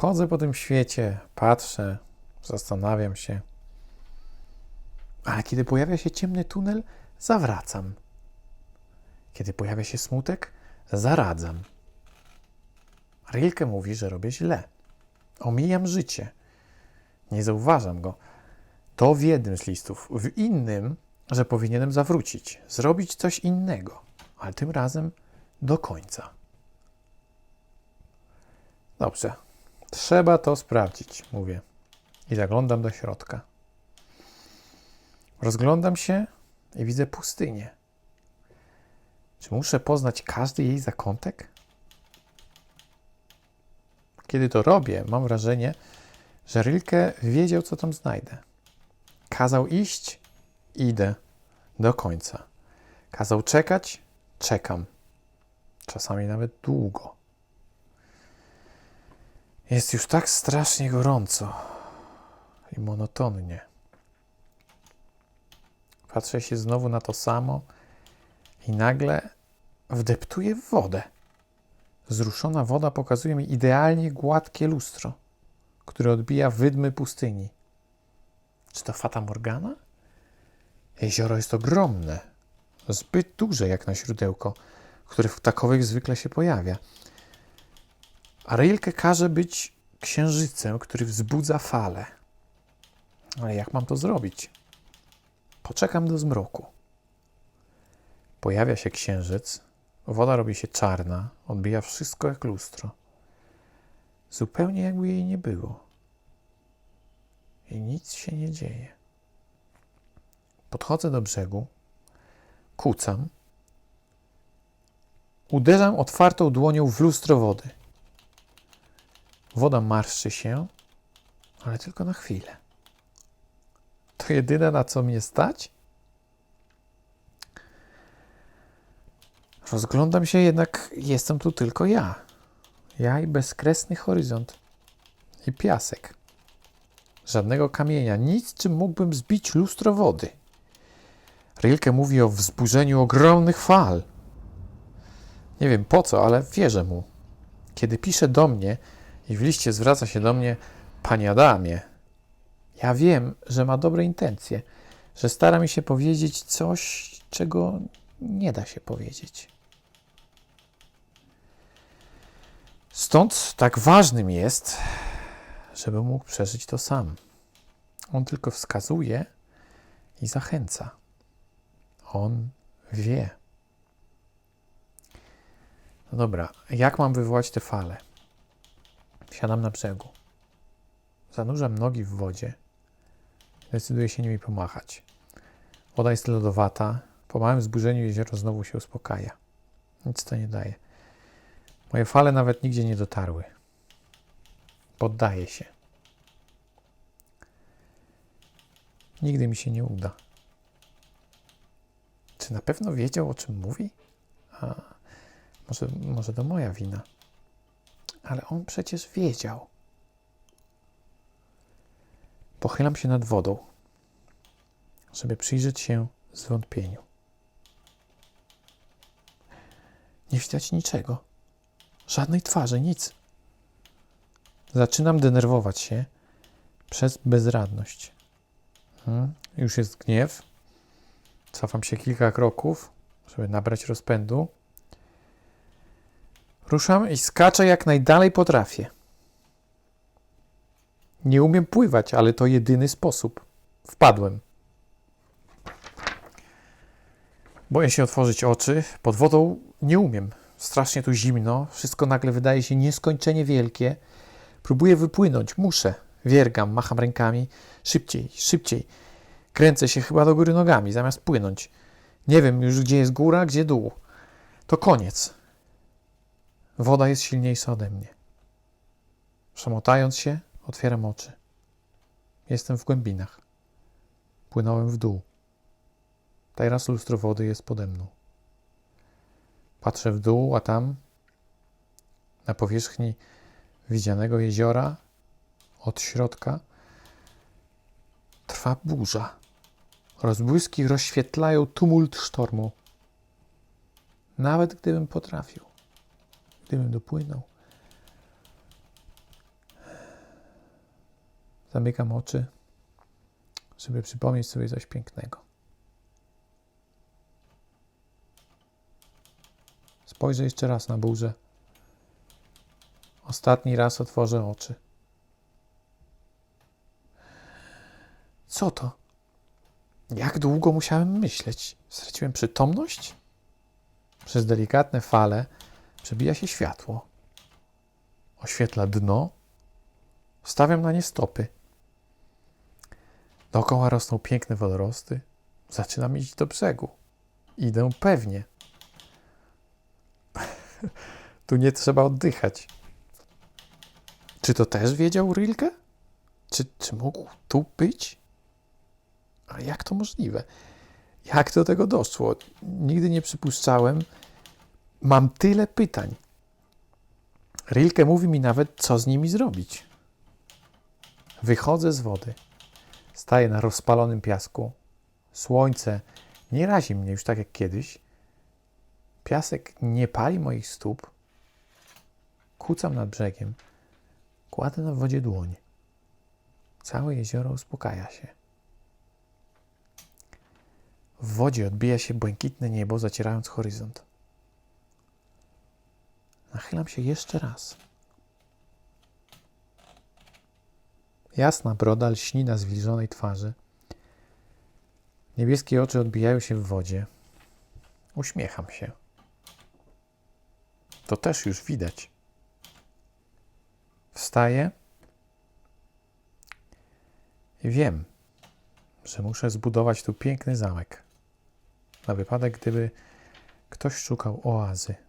Chodzę po tym świecie, patrzę, zastanawiam się. Ale kiedy pojawia się ciemny tunel, zawracam. Kiedy pojawia się smutek, zaradzam. Rilke mówi, że robię źle. Omijam życie. Nie zauważam go. To w jednym z listów. W innym, że powinienem zawrócić, zrobić coś innego, ale tym razem do końca. Dobrze. Trzeba to sprawdzić, mówię. I zaglądam do środka. Rozglądam się i widzę pustynię. Czy muszę poznać każdy jej zakątek? Kiedy to robię, mam wrażenie, że Rilke wiedział, co tam znajdę. Kazał iść, idę do końca. Kazał czekać, czekam. Czasami nawet długo. Jest już tak strasznie gorąco i monotonnie. Patrzę się znowu na to samo i nagle wdeptuję w wodę. Wzruszona woda pokazuje mi idealnie gładkie lustro, które odbija wydmy pustyni. Czy to Fata Morgana? Jezioro jest ogromne, zbyt duże jak na źródełko, które w takowych zwykle się pojawia. A Rilke każe być księżycem, który wzbudza fale. Ale jak mam to zrobić? Poczekam do zmroku. Pojawia się księżyc, woda robi się czarna, odbija wszystko jak lustro. Zupełnie jakby jej nie było. I nic się nie dzieje. Podchodzę do brzegu, kucam, uderzam otwartą dłonią w lustro wody. Woda marszczy się, ale tylko na chwilę. To jedyne, na co mnie stać? Rozglądam się, jednak jestem tu tylko ja. Ja i bezkresny horyzont. I piasek. Żadnego kamienia, nic, czym mógłbym zbić lustro wody. Rilke mówi o wzburzeniu ogromnych fal. Nie wiem po co, ale wierzę mu. Kiedy pisze do mnie i w liście zwraca się do mnie, panie Adamie, ja wiem, że ma dobre intencje, że stara mi się powiedzieć coś, czego nie da się powiedzieć. Stąd tak ważnym jest, żeby mógł przeżyć to sam. On tylko wskazuje i zachęca. On wie. No dobra, jak mam wywołać te fale? Siadam na brzegu. Zanurzam nogi w wodzie. Decyduję się nimi pomachać. Woda jest lodowata. Po małym zburzeniu jezioro znowu się uspokaja. Nic to nie daje. Moje fale nawet nigdzie nie dotarły. Poddaję się. Nigdy mi się nie uda. Czy na pewno wiedział, o czym mówi? A może, może to moja wina. Ale on przecież wiedział. Pochylam się nad wodą, żeby przyjrzeć się zwątpieniu. Nie widać niczego. Żadnej twarzy, nic. Zaczynam denerwować się przez bezradność. Hmm, już jest gniew. Cofam się kilka kroków, żeby nabrać rozpędu. Ruszam i skaczę jak najdalej potrafię. Nie umiem pływać, ale to jedyny sposób. Wpadłem. Boję się otworzyć oczy. Pod wodą nie umiem. Strasznie tu zimno. Wszystko nagle wydaje się nieskończenie wielkie. Próbuję wypłynąć. Muszę. Wiergam, macham rękami. Szybciej, szybciej. Kręcę się chyba do góry nogami, zamiast płynąć. Nie wiem już, gdzie jest góra, gdzie dół. To koniec. Woda jest silniejsza ode mnie. Przemotając się, otwieram oczy. Jestem w głębinach. Płynąłem w dół. Teraz lustro wody jest pode mną. Patrzę w dół, a tam, na powierzchni widzianego jeziora, od środka, trwa burza. Rozbłyski rozświetlają tumult sztormu. Nawet gdybym potrafił, gdybym dopłynął, Zamykam oczy, żeby przypomnieć sobie coś pięknego. Spojrzę jeszcze raz na burzę. Ostatni raz otworzę oczy. Co to? Jak długo musiałem myśleć? Straciłem przytomność? Przez delikatne fale przebija się światło. Oświetla dno. Stawiam na nie stopy. Dookoła rosną piękne wodorosty. Zaczynam iść do brzegu. Idę pewnie. tu nie trzeba oddychać. Czy to też wiedział Rilke? Czy, czy mógł tu być? Ale jak to możliwe? Jak do tego doszło? Nigdy nie przypuszczałem. Mam tyle pytań. Rilke mówi mi nawet, co z nimi zrobić. Wychodzę z wody. Staję na rozpalonym piasku. Słońce nie razi mnie już tak jak kiedyś. Piasek nie pali moich stóp. Kucam nad brzegiem. Kładę na wodzie dłoń. Całe jezioro uspokaja się. W wodzie odbija się błękitne niebo, zacierając horyzont. Nachylam się jeszcze raz. Jasna broda lśni na zwilżonej twarzy. Niebieskie oczy odbijają się w wodzie. Uśmiecham się. To też już widać. Wstaję wiem, że muszę zbudować tu piękny zamek. Na wypadek, gdyby ktoś szukał oazy.